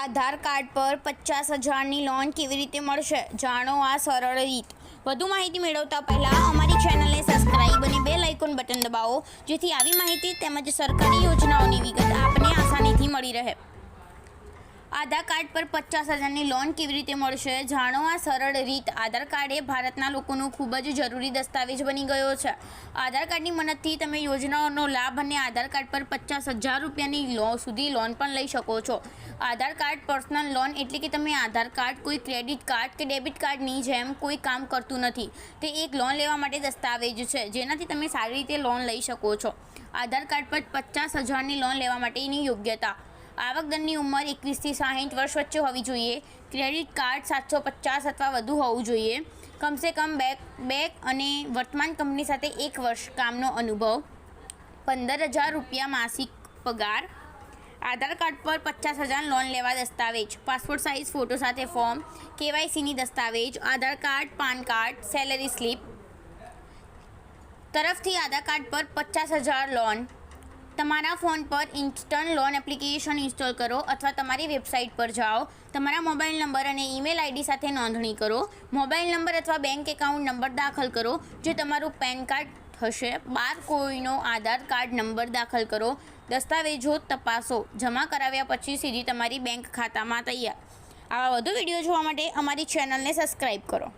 આધાર card પર પચાસ હજારની લોન કેવી રીતે મળશે? જાણો આ સરળ રીત. વધુ માહિતી મેળવતા પહેલાં અમારી ચેનલને સબસ્ક્રાઇબ અને બેલ આઇકોન બટન દબાવો, જેથી આવી માહિતી તેમજ સરકારી યોજનાઓની વિગત આપને આસાનીથી મળી રહે. આધાર કાર્ડ પર પચાસ હજારની લોન કેવી રીતે મળશે? જાણો આ સરળ રીત. આધાર કાર્ડ એ ભારતના લોકોનું ખૂબ જ જરૂરી દસ્તાવેજ બની ગયો છે. આધાર કાર્ડની મદદથી તમે યોજનાઓનો લાભ અને આધાર કાર્ડ પર પચાસ હજાર રૂપિયાની લો સુધી લોન પણ લઈ શકો છો. આધાર કાર્ડ, પર્સનલ લોન એટલે કે તમે આધાર કાર્ડ, કોઈ ક્રેડિટ કાર્ડ કે ડેબિટ કાર્ડની જેમ કોઈ કામ કરતું નથી. તે એક લોન લેવા માટે દસ્તાવેજ છે. જેનાથી તમે સારી રીતે લોન લઈ શકો છો. આધાર કાર્ડ પર પચાસ હજારની લોન લેવા માટેની યોગ્યતા. આવક દરની ઉંમર એકવીસથી સાહીઠ વર્ષ વચ્ચે હોવી જોઈએ. ક્રેડિટ કાર્ડ સાતસો પચાસ અથવા વધુ હોવું જોઈએ. કમસે કમ બેક બેક અને વર્તમાન કંપની સાથે એક વર્ષ કામનો અનુભવ. પંદર હજાર રૂપિયા માસિક પગાર. આધાર કાર્ડ પર પચાસ હજાર લોન લેવા દસ્તાવેજ. પાસપોર્ટ સાઇઝ, ફોટો સાથે ફોર્મ, કેવાયસીની દસ્તાવેજ, Aadhaar card, PAN card, salary slip. તરફથી આધાર કાર્ડ પર પચાસ હજાર લોન. તમારા ફોન પર ઇન્સ્ટન્ટ લોન એપ્લિકેશન ઇન્સ્ટોલ કરો અથવા તમારી વેબસાઇટ પર જાઓ. તમારા મોબાઈલ નંબર અને ઈમેલ આઈડી સાથે નોંધણી કરો. મોબાઈલ નંબર અથવા બેંક એકાઉન્ટ નંબર દાખલ કરો. જે તમારું પેન કાર્ડ થશે બાર કોઈનો આધાર કાર્ડ નંબર દાખલ કરો. દસ્તાવેજો તપાસો. જમા કરાવ્યા પછી સીધી તમારી બેંક ખાતામાં તૈયાર. આવા વધુ વીડિયો જોવા માટે અમારી ચેનલને સબસ્ક્રાઈબ કરો.